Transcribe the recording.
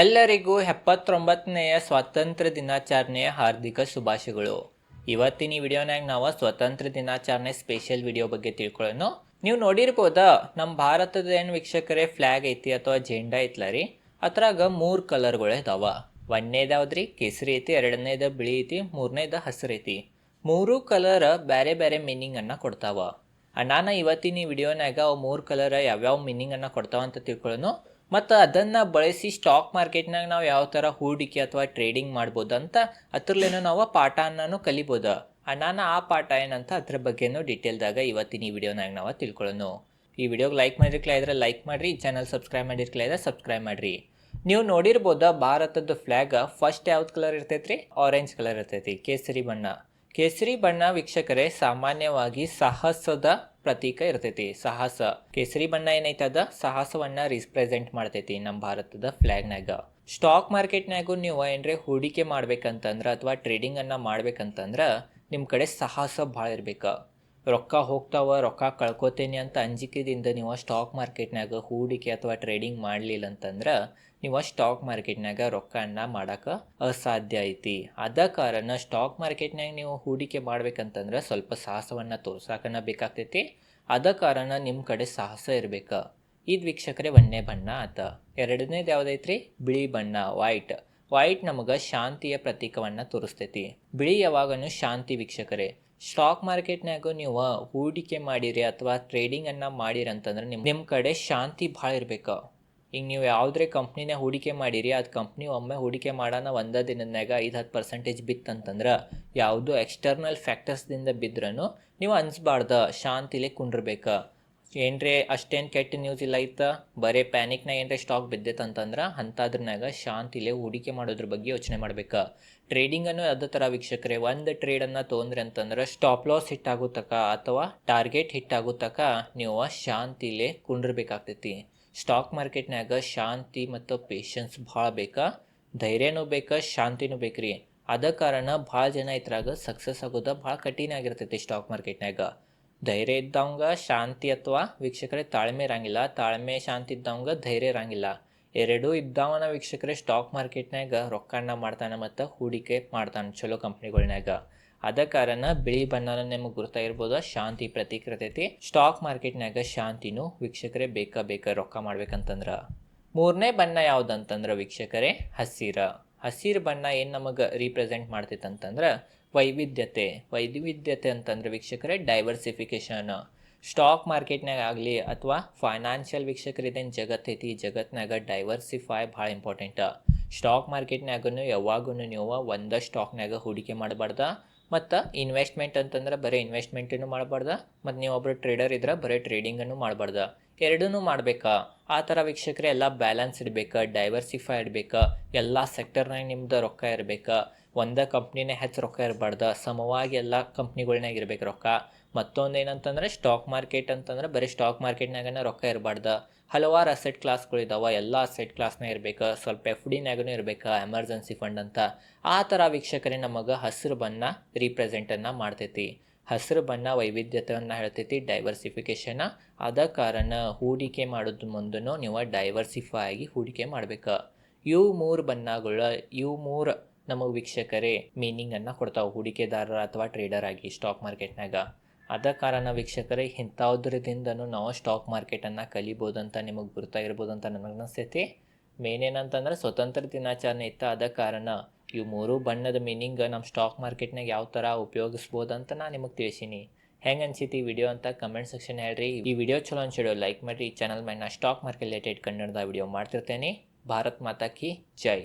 ಎಲ್ಲರಿಗೂ ಎಪ್ಪತ್ತೊಂಬತ್ತನೆಯ ಸ್ವಾತಂತ್ರ್ಯ ದಿನಾಚರಣೆಯ ಹಾರ್ದಿಕ ಶುಭಾಶಯಗಳು. ಇವತ್ತಿನ ಈ ವಿಡಿಯೋನಾಗ ನಾವು ಸ್ವಾತಂತ್ರ್ಯ ದಿನಾಚರಣೆ ಸ್ಪೆಷಲ್ ವಿಡಿಯೋ ಬಗ್ಗೆ ತಿಳ್ಕೊಳ್ಳೋಣ. ನೀವು ನೋಡಿರ್ಬೋದ ನಮ್ಮ ಭಾರತದ ಏನು ವೀಕ್ಷಕರೇ ಫ್ಲ್ಯಾಗ್ ಐತಿ ಅಥವಾ ಜೆಂಡಾ ಐತ್ಲ ರೀ? ಅದ್ರಾಗ ಮೂರು ಕಲರ್ಗಳು ಇದಾವ. ಒಂದನೇದಾವ್ರಿ ಕೇಸರಿ ಐತಿ, ಎರಡನೇದ ಬಿಳಿ ಐತಿ, ಮೂರನೇದ ಹಸಿರು ಐತಿ. ಮೂರು ಕಲರ್ ಬೇರೆ ಬೇರೆ ಮೀನಿಂಗನ್ನು ಕೊಡ್ತಾವ. ನಾನು ಇವತ್ತಿನ ಈ ವಿಡಿಯೋನಾಗ ಅವು ಮೂರು ಕಲರ್ ಯಾವ್ಯಾವ ಮೀನಿಂಗನ್ನು ಕೊಡ್ತಾವ ಅಂತ ತಿಳ್ಕೊಳ್ಳೋಣ. ಮತ್ತು ಅದನ್ನು ಬಳಸಿ ಸ್ಟಾಕ್ ಮಾರ್ಕೆಟ್ನಾಗ ನಾವು ಯಾವ ಥರ ಹೂಡಿಕೆ ಅಥವಾ ಟ್ರೇಡಿಂಗ್ ಮಾಡ್ಬೋದು ಅಂತ ಅದ್ರಲ್ಲೇನು ನಾವು ಪಾಠನೂ ಕಲಿಬೋದು. ನಾನು ಆ ಪಾಠ ಏನಂತ ಅದ್ರ ಬಗ್ಗೆನೂ ಡೀಟೇಲ್ದಾಗ ಇವತ್ತಿನ ಈ ವಿಡಿಯೋನಾಗ ನಾವು ತಿಳ್ಕೊಳ್ಳೋಣ ಈ ವಿಡಿಯೋಗೆ ಲೈಕ್ ಮಾಡಿರ್ಕ್ಲ ಇದ್ರೆ ಲೈಕ್ ಮಾಡಿರಿ ಚಾನಲ್ ಸಬ್ಸ್ಕ್ರೈಬ್ ಮಾಡಿರ್ಕ್ಲ ಇದ್ರೆ ಸಬ್ಸ್ಕ್ರೈಬ್ ಮಾಡಿರಿ. ನೀವು ನೋಡಿರ್ಬೋದು ಭಾರತದ ಫ್ಲ್ಯಾಗ್ ಫಸ್ಟ್ ಯಾವ್ದು ಕಲರ್ ಇರ್ತೈತ್ರಿ? ಆರೆಂಜ್ ಕಲರ್ ಇರ್ತೈತಿ, ಕೇಸರಿ ಬಣ್ಣ. ಕೇಸರಿ ಬಣ್ಣ ವೀಕ್ಷಕರೇ, ಸಾಮಾನ್ಯವಾಗಿ ಸಾಹಸದ ಪ್ರತೀಕ ಇರ್ತೈತಿ. ಸಾಹಸ. ಕೇಸರಿ ಬಣ್ಣ ಏನೈತೆ ಅದ ಸಾಹಸವನ್ನ ರಿಪ್ರೆಸೆಂಟ್ ಮಾಡ್ತೈತಿ ನಮ್ಮ ಭಾರತದ ಫ್ಲಾಗ್ನಾಗ ಸ್ಟಾಕ್ ಮಾರ್ಕೆಟ್ನಾಗೂ ನೀವು ಏನ್ರೆ ಹೂಡಿಕೆ ಮಾಡ್ಬೇಕಂತಂದ್ರ ಅಥವಾ ಟ್ರೇಡಿಂಗ್ ಅನ್ನ ಮಾಡ್ಬೇಕಂತಂದ್ರ ನಿಮ್ಮ ಕಡೆ ಸಾಹಸ ಭಾಳ ಇರ್ಬೇಕು. ರೊಕ್ಕ ಹೋಗ್ತಾವ, ರೊಕ್ಕ ಕಳ್ಕೊತೇನೆ ಅಂತ ಅಂಜಿಕೆದಿಂದ ನೀವು ಸ್ಟಾಕ್ ಮಾರ್ಕೆಟ್ನಾಗ ಹೂಡಿಕೆ ಅಥವಾ ಟ್ರೇಡಿಂಗ್ ಮಾಡಲಿಲ್ಲ ಅಂತಂದ್ರೆ ನೀವು ಸ್ಟಾಕ್ ಮಾರ್ಕೆಟ್ನಾಗ ರೊಕ್ಕನ ಮಾಡೋಕೆ ಅಸಾಧ್ಯ ಐತಿ. ಅದ ಕಾರಣ ಸ್ಟಾಕ್ ಮಾರ್ಕೆಟ್ನಾಗ ನೀವು ಹೂಡಿಕೆ ಮಾಡ್ಬೇಕಂತಂದ್ರೆ ಸ್ವಲ್ಪ ಸಾಹಸವನ್ನು ತೋರ್ಸಾಕನ ಬೇಕಾಗ್ತೈತಿ. ಅದ ಕಾರಣ ನಿಮ್ಮ ಕಡೆ ಸಾಹಸ ಇರಬೇಕು. ಇದು ವೀಕ್ಷಕರೇ ಒಂದೇ ಬಣ್ಣ ಆತ. ಎರಡನೇದು ಯಾವುದೈತ್ರಿ? ಬಿಳಿ ಬಣ್ಣ ವೈಟ್ ವೈಟ್ ನಮಗೆ ಶಾಂತಿಯ ಪ್ರತೀಕವನ್ನು ತೋರಿಸ್ತೈತಿ. ಬಿಳಿ ಯಾವಾಗನು ಶಾಂತಿ ವೀಕ್ಷಕರೇ. ಸ್ಟಾಕ್ ಮಾರ್ಕೆಟ್ನಾಗ ನೀವು ಹೂಡಿಕೆ ಮಾಡಿರಿ ಅಥವಾ ಟ್ರೇಡಿಂಗನ್ನು ಮಾಡಿರಿ ಅಂತಂದ್ರೆ ನಿಮ್ಮ ನಿಮ್ಮ ಕಡೆ ಶಾಂತಿ ಭಾಳ ಇರಬೇಕು. ಈಗ ನೀವು ಯಾವುದೇ ಕಂಪ್ನಿನ ಹೂಡಿಕೆ ಮಾಡಿರಿ, ಅದು ಕಂಪ್ನಿ ಒಮ್ಮೆ ಹೂಡಿಕೆ ಮಾಡೋಣ ಒಂದೇ ದಿನದಾಗ ಐದು ಹತ್ತು ಪರ್ಸೆಂಟೇಜ್ ಬಿತ್ತಂತಂದ್ರೆ ಯಾವುದೋ ಎಕ್ಸ್ಟರ್ನಲ್ ಫ್ಯಾಕ್ಟರ್ಸ್ದಿಂದ ಬಿದ್ರೂ ನೀವು ಅನಿಸ್ಬಾರ್ದು, ಶಾಂತಿಲಿ ಕುಂಡಿರ್ಬೇಕು. ಏನ್ರೆ ಅಷ್ಟೇನು ಕೆಟ್ಟ ನ್ಯೂಸ್ ಇಲ್ಲ ಇತ್ತ? ಬರೀ ಪ್ಯಾನಿಕ್ನಾಗ ಏನ್ರೆ ಸ್ಟಾಕ್ ಬಿದ್ದೈತಂತಂದ್ರೆ ಅಂಥದ್ರನಾಗ ಶಾಂತಿಲೆ ಹೂಡಿಕೆ ಮಾಡೋದ್ರ ಬಗ್ಗೆ ಯೋಚನೆ ಮಾಡ್ಬೇಕು. ಟ್ರೇಡಿಂಗನ್ನು ಅದೇ ಥರ ವೀಕ್ಷಕರೇ, ಒಂದು ಟ್ರೇಡನ್ನು ತೊಗೊಂಡ್ರೆ ಅಂತಂದ್ರೆ ಸ್ಟಾಪ್ ಲಾಸ್ ಹಿಟ್ ಆಗೋ ತಕ ಅಥವಾ ಟಾರ್ಗೆಟ್ ಹಿಟ್ ಆಗೋ ತಕ ನೀವು ಶಾಂತಿಲೆ ಕುಂಡಿರ್ಬೇಕಾಗ್ತೈತಿ. ಸ್ಟಾಕ್ ಮಾರ್ಕೆಟ್ನಾಗ ಶಾಂತಿ ಮತ್ತು ಪೇಷನ್ಸ್ ಭಾಳ ಬೇಕಾ. ಧೈರ್ಯನೂ ಬೇಕಾ, ಶಾಂತಿನೂ ಬೇಕ್ರಿ ಅದ ಕಾರಣ ಭಾಳ ಜನ ಇದ್ರಾಗ ಸಕ್ಸಸ್ ಆಗೋದು ಭಾಳ ಕಠಿಣ ಆಗಿರ್ತೈತಿ ಸ್ಟಾಕ್ ಮಾರ್ಕೆಟ್ನಾಗ ಧೈರ್ಯ ಇದ್ದವಂಗ ಶಾಂತಿ ಅಥವಾ ವೀಕ್ಷಕರೇ ತಾಳ್ಮೆ ಇರಂಗಿಲ್ಲ. ತಾಳ್ಮೆ, ಶಾಂತಿ ಇದ್ದವಂಗ ಧೈರ್ಯ ಇರಂಗಿಲ್ಲ. ಎರಡೂ ಇದ್ದವನ ವೀಕ್ಷಕರೇ ಸ್ಟಾಕ್ ಮಾರ್ಕೆಟ್ನಾಗ ರೊಕ್ಕಣ್ಣ ಮಾಡ್ತಾನೆ ಮತ್ತು ಹೂಡಿಕೆ ಮಾಡ್ತಾನೆ ಚಲೋ ಕಂಪ್ನಿಗಳ್ನಾಗ ಅದ ಕಾರಣ ಬಿಳಿ ಬಣ್ಣನ ನಿಮಗೆ ಗುರುತಾಗಿರ್ಬೋದು ಶಾಂತಿ ಪ್ರತಿಕೃತೈತಿ ಇರ್ತೈತಿ ಸ್ಟಾಕ್ ಮಾರ್ಕೆಟ್ನಾಗ ಶಾಂತಿನೂ ವೀಕ್ಷಕರೇ ಬೇಕಾ ಬೇಕಾ ರೊಕ್ಕ ಮಾಡ್ಬೇಕಂತಂದ್ರೆ. ಮೂರನೇ ಬಣ್ಣ ಯಾವುದಂತಂದ್ರೆ ವೀಕ್ಷಕರೇ? ಹಸಿರ. ಹಸಿರು ಬಣ್ಣ ಏನು ನಮಗೆ ರೀಪ್ರೆಸೆಂಟ್ ಮಾಡ್ತೈತೆ ಅಂತಂದ್ರೆ ವೈವಿಧ್ಯತೆ ವೈವಿಧ್ಯತೆ ಅಂತಂದ್ರೆ ವೀಕ್ಷಕರೇ ಡೈವರ್ಸಿಫಿಕೇಶನ್ ಸ್ಟಾಕ್ ಮಾರ್ಕೆಟ್ನಾಗ ಆಗಲಿ ಅಥವಾ ಫೈನಾನ್ಷಿಯಲ್ ವೀಕ್ಷಕರಿದೇನು ಜಗತ್ತೈತಿ ಈ ಜಗತ್ನಾಗ ಡೈವರ್ಸಿಫೈ ಭಾಳ ಇಂಪಾರ್ಟೆಂಟ್ ಸ್ಟಾಕ್ ಮಾರ್ಕೆಟ್ನಾಗೂ ಯಾವಾಗೂ ನೀವು ಒಂದೇ ಸ್ಟಾಕ್ನಾಗ ಹೂಡಿಕೆ ಮಾಡಬಾರ್ದ, ಮತ್ತು ಇನ್ವೆಸ್ಟ್ಮೆಂಟ್ ಅಂತಂದ್ರೆ ಬರೀ ಇನ್ವೆಸ್ಟ್ಮೆಂಟನ್ನು ಮಾಡಬಾರ್ದ, ಮತ್ತು ನೀವು ಒಬ್ಬರು ಟ್ರೇಡರ್ ಇದ್ರೆ ಬರೀ ಟ್ರೇಡಿಂಗನ್ನು ಮಾಡಬಾರ್ದ. ಎರಡೂ ಮಾಡಬೇಕಾ? ಆ ಥರ ವೀಕ್ಷಕರೇ ಎಲ್ಲ ಬ್ಯಾಲೆನ್ಸ್ ಇರಬೇಕು ಡೈವರ್ಸಿಫೈ ಇರಬೇಕು ಎಲ್ಲ ಸೆಕ್ಟರ್ನಾಗ ನಿಮ್ದು ರೊಕ್ಕ ಇರಬೇಕು? ಒಂದೇ ಕಂಪ್ನಿನೇ ಹೆಚ್ಚು ರೊಕ್ಕ ಇರಬಾರ್ದು. ಸಮವಾಗಿ ಎಲ್ಲ ಕಂಪ್ನಿಗಳ್ನಾಗ ಇರ್ಬೇಕು ರೊಕ್ಕ. ಮತ್ತೊಂದು ಏನಂತಂದ್ರೆ ಸ್ಟಾಕ್ ಮಾರ್ಕೆಟ್ ಅಂತಂದ್ರೆ ಬರೀ ಸ್ಟಾಕ್ ಮಾರ್ಕೆಟ್ನಾಗನ ರೊಕ್ಕ ಇರಬಾರ್ದು. ಹಲವಾರು ಅಸೆಟ್ ಕ್ಲಾಸ್ಗಳು ಇದಾವೆ, ಎಲ್ಲ ಅಸೆಟ್ ಕ್ಲಾಸ್ನಾಗ ಇರಬೇಕು. ಸ್ವಲ್ಪ ಎಫ್ ಡಿನಾಗೂ ಇರಬೇಕು ಎಮರ್ಜೆನ್ಸಿ ಫಂಡ್ ಅಂತ. ಆ ಥರ ವೀಕ್ಷಕರೇ ನಮಗೆ ಹಸಿರು ಬಣ್ಣ ರೀಪ್ರೆಸೆಂಟನ್ನು ಮಾಡ್ತೈತಿ. ಹಸಿರು ಬಣ್ಣ ವೈವಿಧ್ಯತೆಯನ್ನು ಹೇಳ್ತೈತಿ ಡೈವರ್ಸಿಫಿಕೇಷನ್ ಆದ ಕಾರಣ ಹೂಡಿಕೆ ಮಾಡೋದು ಮುಂದೂ ನೀವು ಡೈವರ್ಸಿಫೈ ಆಗಿ ಹೂಡಿಕೆ ಮಾಡ್ಬೇಕು. ಇವು ಮೂರು ಬಣ್ಣಗಳು, ಇವು ಮೂರು ನಮಗೆ ವೀಕ್ಷಕರೇ ಮೀನಿಂಗನ್ನು ಕೊಡ್ತಾವೆ. ಹೂಡಿಕೆದಾರರ ಅಥವಾ ಟ್ರೇಡರ್ ಆಗಿ ಸ್ಟಾಕ್ ಮಾರ್ಕೆಟ್ನಾಗ ಅದ ಕಾರಣ ವೀಕ್ಷಕರೇ ಇಂಥದ್ರದಿಂದನೂ ನಾವು ಸ್ಟಾಕ್ ಮಾರ್ಕೆಟನ್ನು ಅಂತ ನಿಮಗೆ ಗುರ್ತಾಗಿರ್ಬೋದು ಅಂತ ನನಗೆ ಅನಿಸ್ತೈತಿ ಮೇನ್ ಏನಂತಂದ್ರೆ ಸ್ವತಂತ್ರ ದಿನಾಚರಣೆ ಇತ್ತು ಅದ ಕಾರಣ ಇವು ಮೂರು ಬಣ್ಣದ ಮೀನಿಂಗ್ ನಮ್ಮ ಸ್ಟಾಕ್ ಮಾರ್ಕೆಟ್ನಾಗ ಯಾವ ಥರ ಉಪಯೋಗಿಸ್ಬೋದು ಅಂತ ನಾನು ನಿಮಗೆ ತಿಳಿಸೀನಿ. ಹೆಂಗೆ ಅನ್ಸಿತ್ತು ಈ ವಿಡಿಯೋ ಅಂತ ಕಮೆಂಟ್ ಸೆಕ್ಷನ್ ಹೇಳ್ರಿ. ಈ ವಿಡಿಯೋ ಚಲೋ ಅನ್ಸಿಡೋ ಲೈಕ್ ಮಾಡಿರಿ. ಈ ಚಾನಲ್ ಮೇಲೆ ನಾ ಸ್ಟಾಕ್ ಮಾರ್ಕೆಟ್ ರಿಲೇಟೆಡ್ ಕನ್ನಡದ ವಿಡಿಯೋ ಮಾಡ್ತಿರ್ತೇನೆ. ಭಾರತ್ ಮಾತಾ ಕಿ ಜೈ.